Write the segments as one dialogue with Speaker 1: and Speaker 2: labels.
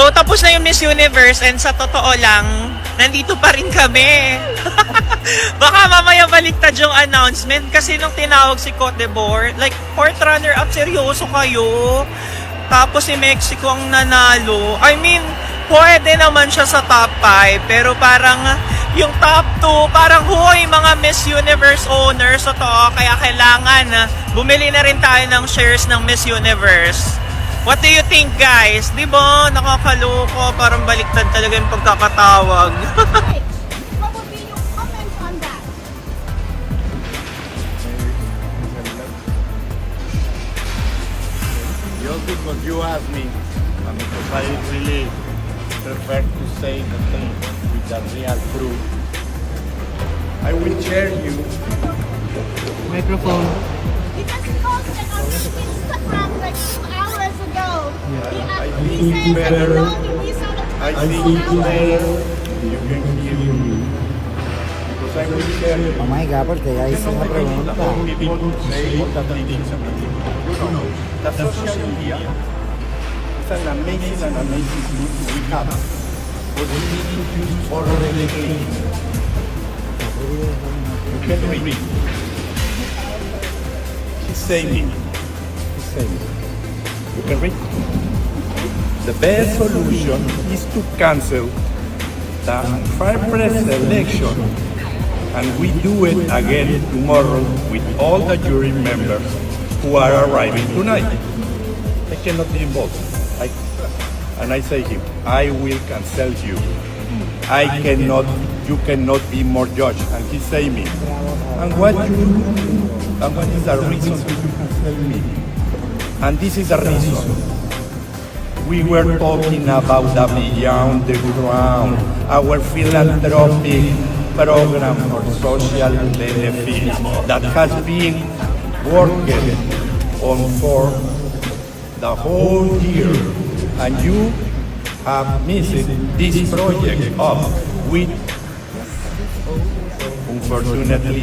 Speaker 1: So, tapos na yung Miss Universe and sa totoo lang, nandito pa rin kami. Baka mamaya baliktad yung announcement kasi nung tinawag si Cote d'Ivoire, like, fourth runner-up, seryoso kayo. Tapos si Mexico ang nanalo. I mean, pwede naman siya sa top 5, pero parang yung top 2, parang huy, mga Miss Universe owners, totoo, kaya kailangan bumili na rin tayo ng shares ng Miss Universe. What do you think guys? Di ba? Nakakaloko. Parang baliktad talaga yung pagkakatawag.
Speaker 2: What would be your comments on that?
Speaker 3: Just because you asked me, and because I really prefer to say the thing with the real truth, I will share you.
Speaker 4: Microphone.
Speaker 2: Because he posted on Instagram like two ago. he,
Speaker 3: I
Speaker 2: uh,
Speaker 3: think
Speaker 2: he
Speaker 3: it's
Speaker 2: said that
Speaker 3: better.
Speaker 2: no, he saw the
Speaker 3: I
Speaker 2: post
Speaker 3: think
Speaker 2: hours.
Speaker 3: better you can hear me. Because I will share you.
Speaker 4: Mamaya gapon kaya
Speaker 3: You
Speaker 4: isa
Speaker 3: know,
Speaker 4: na
Speaker 3: I think
Speaker 4: pregunta.
Speaker 3: the people say that things about it. You know, the social media is an amazing and amazing tool we have. But we need to use for everything. You can read. He's saying, he's saying, you can read. The best solution is to cancel the press election and we do it again tomorrow with all the jury members who are arriving tonight. I cannot be involved. I, and I say him, I will cancel you. I cannot, you cannot be more judge. And he say me, and what you, and what is the reason to cancel me? And this is the reason. We were talking about the Beyond the Ground, our philanthropic program for social benefits that has been working on for the whole year. And you have missed this project up with unfortunately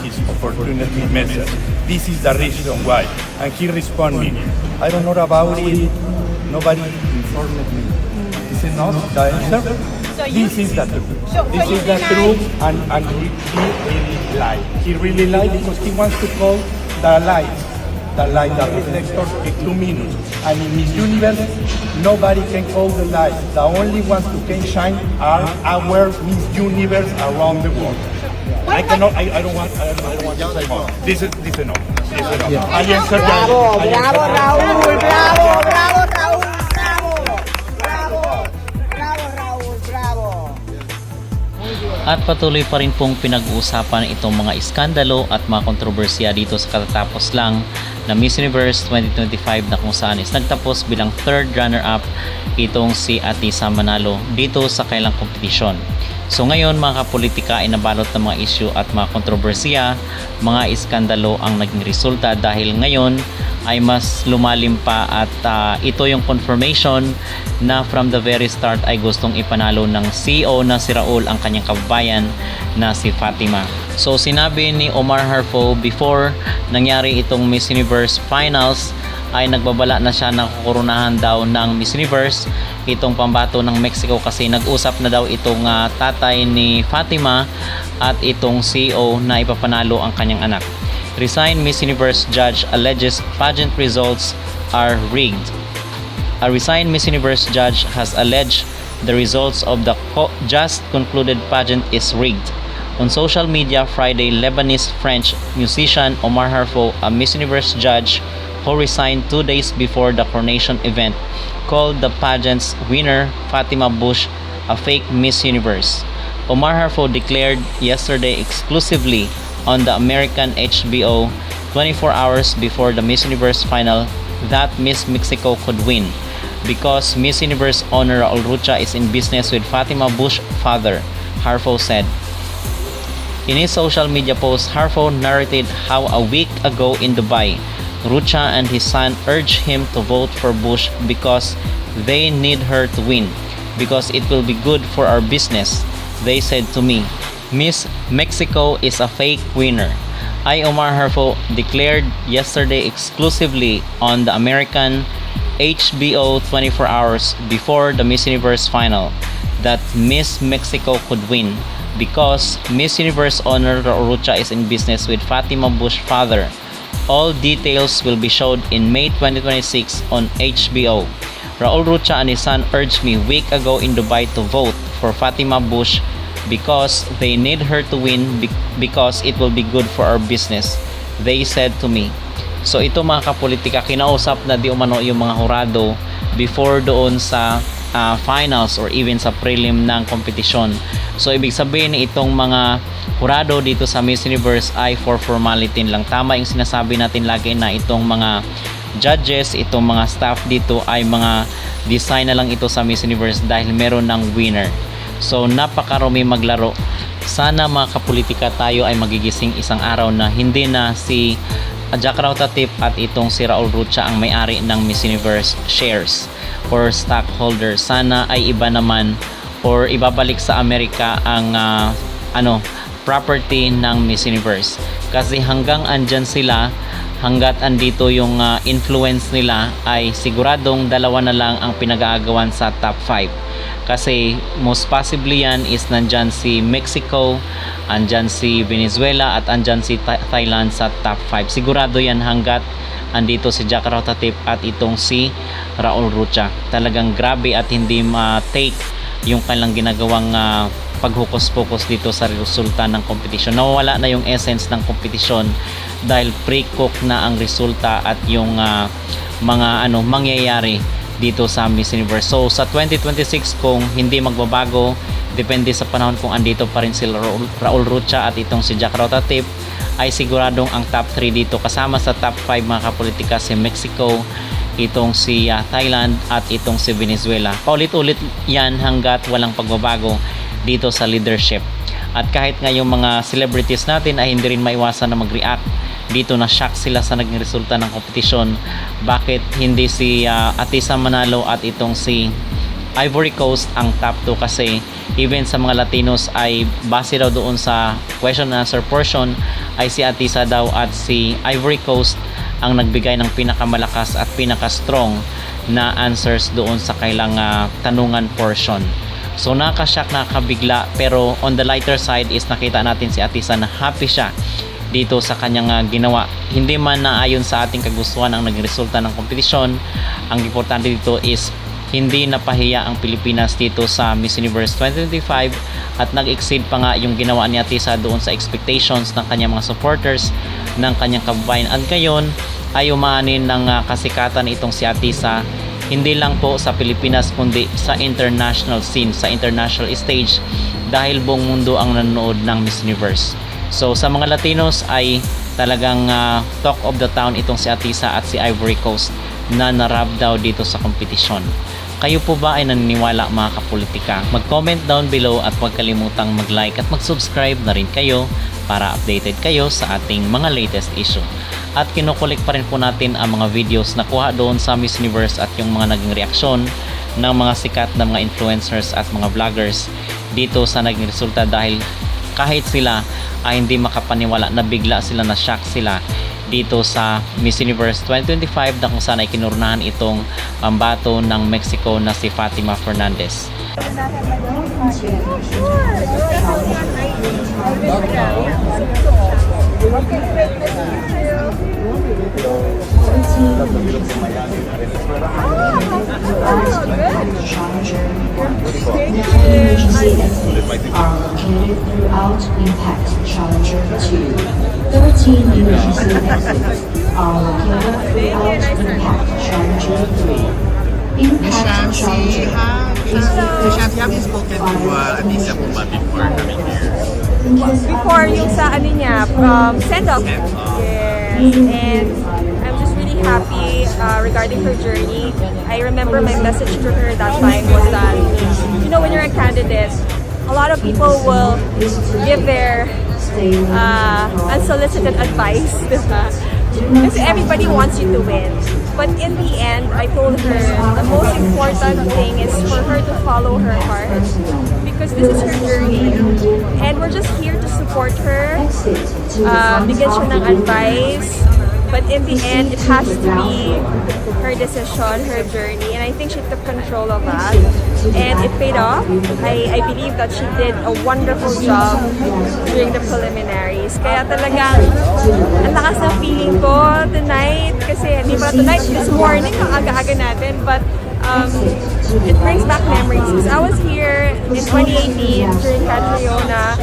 Speaker 3: his unfortunately message. This is the reason why. And he responded, I don't know about it. Nobody informed me. Is it not the answer? this is the truth.
Speaker 2: So-
Speaker 3: this
Speaker 2: so
Speaker 3: is the truth and, and he, he really lied. He really lied because he wants to call the light, the light, the reflector in two minutes. And in Miss Universe, nobody can call the light. The only ones who can shine are our Miss Universe around the world. I cannot, I, I don't want, I don't, I don't want to say more. This is, this is enough. This is enough. I answered the-
Speaker 5: Bravo,
Speaker 3: I
Speaker 5: bravo
Speaker 3: answered the-
Speaker 5: Raúl, bravo, bravo Raúl, bravo, bravo, bravo Raúl, bravo.
Speaker 6: At patuloy pa rin pong pinag-uusapan itong mga iskandalo at mga kontrobersya dito sa katatapos lang na Miss Universe 2025 na kung saan is nagtapos bilang third runner-up itong si Atisa Manalo dito sa kailang kompetisyon. So ngayon mga kapolitika ay nabalot ng mga issue at mga kontrobersya, mga iskandalo ang naging resulta dahil ngayon ay mas lumalim pa at ah, ito yung confirmation na from the very start ay gustong ipanalo ng CEO na si Raul ang kanyang kababayan na si Fatima. So sinabi ni Omar Harfo before nangyari itong Miss Universe Finals ay nagbabala na siya na kukurunahan daw ng Miss Universe itong pambato ng Mexico kasi nag-usap na daw itong ah, tatay ni Fatima at itong CEO na ipapanalo ang kanyang anak. Resigned Miss Universe judge alleges pageant results are rigged. A resigned Miss Universe judge has alleged the results of the just concluded pageant is rigged. On social media Friday, Lebanese French musician Omar Harfo, a Miss Universe judge who resigned two days before the coronation event, called the pageant's winner Fatima Bush a fake Miss Universe. Omar Harfo declared yesterday exclusively on the American HBO 24 hours before the Miss Universe final that Miss Mexico could win because Miss Universe owner Raul Rucha is in business with Fatima Bush father, Harfo said. In his social media post, Harfo narrated how a week ago in Dubai, Rucha and his son urged him to vote for Bush because they need her to win, because it will be good for our business. They said to me, Miss Mexico is a fake winner. I, Omar Harfo, declared yesterday exclusively on the American HBO 24 hours before the Miss Universe final that Miss Mexico could win because Miss Universe owner Raul Rucha is in business with Fatima Bush father. All details will be showed in May 2026 on HBO. Raul Rucha and his son urged me week ago in Dubai to vote for Fatima Bush because they need her to win be- because it will be good for our business. They said to me. So ito mga kapolitika, kinausap na di umano yung mga hurado before doon sa ah, finals or even sa prelim ng kompetisyon. So ibig sabihin itong mga hurado dito sa Miss Universe ay for formality lang. Tama yung sinasabi natin lagi na itong mga judges, itong mga staff dito ay mga design na lang ito sa Miss Universe dahil meron ng winner. So napakarami maglaro. Sana mga kapolitika tayo ay magigising isang araw na hindi na si Jack Rautatip at itong si Raul Rucha ang may-ari ng Miss Universe shares or stockholder. Sana ay iba naman or ibabalik sa Amerika ang ah, ano property ng Miss Universe. Kasi hanggang andyan sila, hanggat andito yung ah, influence nila ay siguradong dalawa na lang ang pinag-aagawan sa top 5 kasi most possibly yan is nandyan si Mexico andyan si Venezuela at andyan si Tha- Thailand sa top 5 sigurado yan hanggat andito si Jack Rautatip at itong si Raul Rucha talagang grabe at hindi ma-take yung kanilang ginagawang ah, paghukus-pokus dito sa resulta ng competition nawawala na yung essence ng competition dahil pre-cook na ang resulta at yung ah, mga ano mangyayari dito sa Miss Universe. So sa 2026 kung hindi magbabago, depende sa panahon kung andito pa rin si Raul, Raul Rucha at itong si Jack Rotatip ay siguradong ang top 3 dito kasama sa top 5 mga kapolitika si Mexico, itong si ah, Thailand at itong si Venezuela. Paulit-ulit yan hanggat walang pagbabago dito sa leadership. At kahit nga mga celebrities natin ay hindi rin maiwasan na mag-react dito na shock sila sa naging resulta ng kompetisyon bakit hindi si ah, Atisa Manalo at itong si Ivory Coast ang top 2 kasi even sa mga Latinos ay base daw doon sa question and answer portion ay si Atisa daw at si Ivory Coast ang nagbigay ng pinakamalakas at pinaka-strong na answers doon sa kailang ah, tanungan portion. So nakashock, nakabigla pero on the lighter side is nakita natin si Atisa na happy siya dito sa kanyang ah, ginawa. Hindi man na ayon sa ating kagustuhan ang naging resulta ng kompetisyon. Ang importante dito is hindi napahiya ang Pilipinas dito sa Miss Universe 2025 at nag-exceed pa nga yung ginawa ni Atisa doon sa expectations ng kanyang mga supporters ng kanyang kababayan at ngayon ay umanin ng ah, kasikatan itong si Atisa hindi lang po sa Pilipinas kundi sa international scene, sa international stage dahil buong mundo ang nanonood ng Miss Universe. So sa mga Latinos ay talagang ah, talk of the town itong si Atisa at si Ivory Coast na narab daw dito sa kompetisyon. Kayo po ba ay naniniwala mga kapolitika? Mag-comment down below at huwag kalimutang mag-like at mag-subscribe na rin kayo para updated kayo sa ating mga latest issue. At kinukulik pa rin po natin ang mga videos na kuha doon sa Miss Universe at yung mga naging reaksyon ng mga sikat na mga influencers at mga vloggers dito sa naging resulta dahil kahit sila ay hindi makapaniwala na bigla sila na shock sila dito sa Miss Universe 2025 na kung saan ay kinurnahan itong pambato ng Mexico na si Fatima Fernandez.
Speaker 4: are located throughout Impact Challenger 2. 13 emergency exits are located throughout Impact Challenger 3. Impact is
Speaker 7: you you Anissa po ba before
Speaker 8: yung sa ano niya, um, send off. Yes. And I'm just really happy uh, regarding her journey. I remember my message to her that time was that, you know, when you're a candidate, a lot of people will give their uh, unsolicited advice, diba? Kasi everybody wants you to win. But in the end, I told her the most important thing is for her to follow her heart because this is her journey. And we're just here to support her, uh, bigyan siya advice, But in the end, it has to be her decision, her journey, and I think she took control of that. And it paid off. I, I believe that she did a wonderful job during the preliminaries. Kaya talagang ang lakas ng feeling ko tonight. Kasi hindi pa tonight, this morning, ang aga-aga natin. But um, it brings back memories. Because I was here in 2018 during Catriona.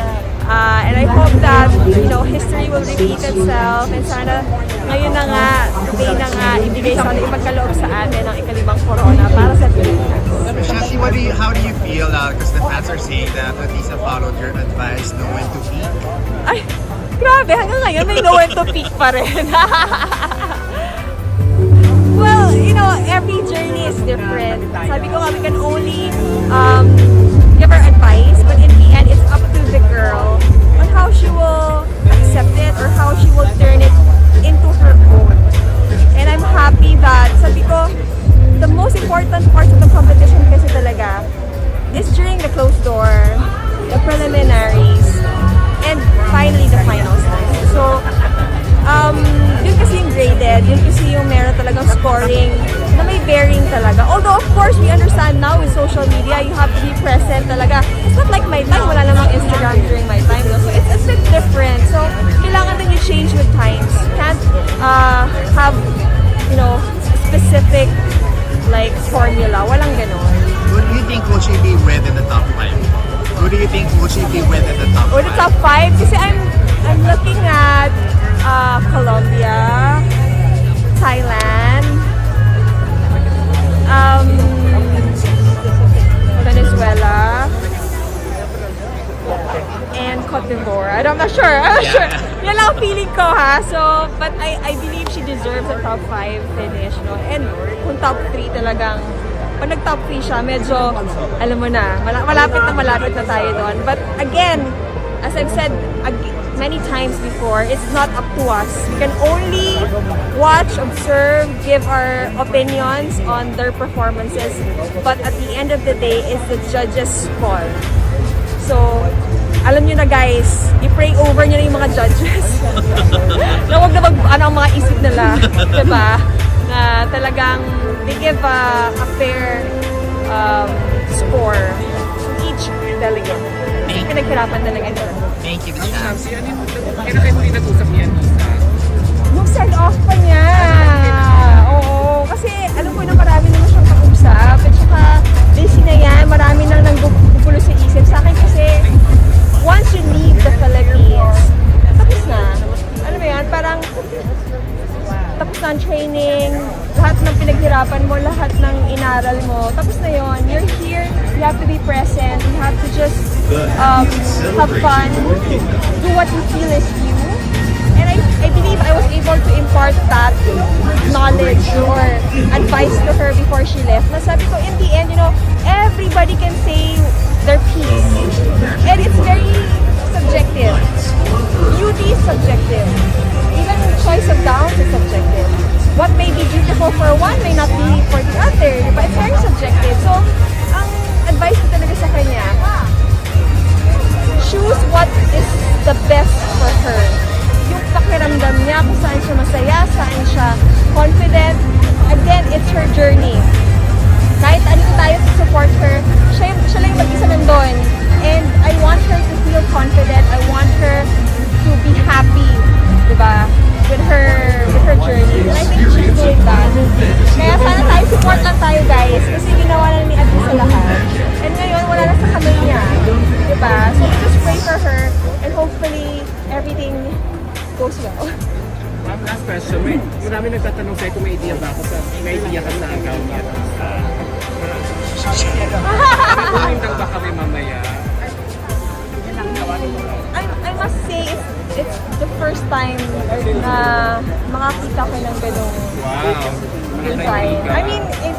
Speaker 8: Uh, and I hope that, you know, history will repeat itself. And sana ngayon na nga, today na nga, ibigay sa atin, ipagkaloob sa atin ang ikalimang corona para sa Pilipinas.
Speaker 7: Shashi, what do you, how do you feel? Because the fans are saying that Atisa followed your advice, know when to peak.
Speaker 8: Ay, grabe, hanggang ngayon may no when to peak pa rin. well, you know, every journey is different. Sabi ko nga, we can only um, give her advice, but in the end, it's up to the girl on how she will social media, and Cote d'Ivoire. I'm not sure. I'm not
Speaker 7: Yeah.
Speaker 8: sure. Yan lang ang feeling ko ha. So, but I I believe she deserves a top 5 finish, no? And kung top 3 talagang pag nag-top 3 siya, medyo, alam mo na, mala- malapit na malapit na tayo doon. But again, as I've said many times before, it's not up to us. We can only watch, observe, give our opinions on their performances. But at the end of the day, it's the judges' call. So, alam nyo na guys, i-pray over nyo na yung mga judges. na huwag na mag, ano ang mga isip nila. 'di ba? Na talagang they give a, a fair um, score to each delegate. Kasi pinaghirapan talaga nila.
Speaker 7: Thank you, Shashi.
Speaker 8: Yung send-off pa niya. Impart that knowledge or advice to her before she left. Na sabi ko, in the end, you know, everybody can say their piece. And it's very subjective. Beauty is subjective. Even choice of gowns is subjective. What may be beautiful for one may not be for the other. But it's very subjective. So, ang advice ko talaga sa kanya, choose what is the best for her. Pakiramdam niya, kung saan siya masaya, saan siya confident. Again, it's her journey. Kahit ano tayo to support her, siya, siya lang mag-isa nandun. And I want her to feel confident. I want her to be happy, di ba? With her, with her journey. And I think she's doing that. Kaya sana tayo, support lang tayo guys. Kasi ginawa na ni Ate sa lahat. And ngayon, wala na goes well.
Speaker 9: Ma'am, last question. May, marami nagtatanong sa'yo kung may idea ba ako sa, may idea ka sa account niya. Kunin lang ba kami mamaya?
Speaker 8: I, I must say, it's, it's the first time na makakita ko ng ganong
Speaker 9: Wow.
Speaker 8: design. I mean, it,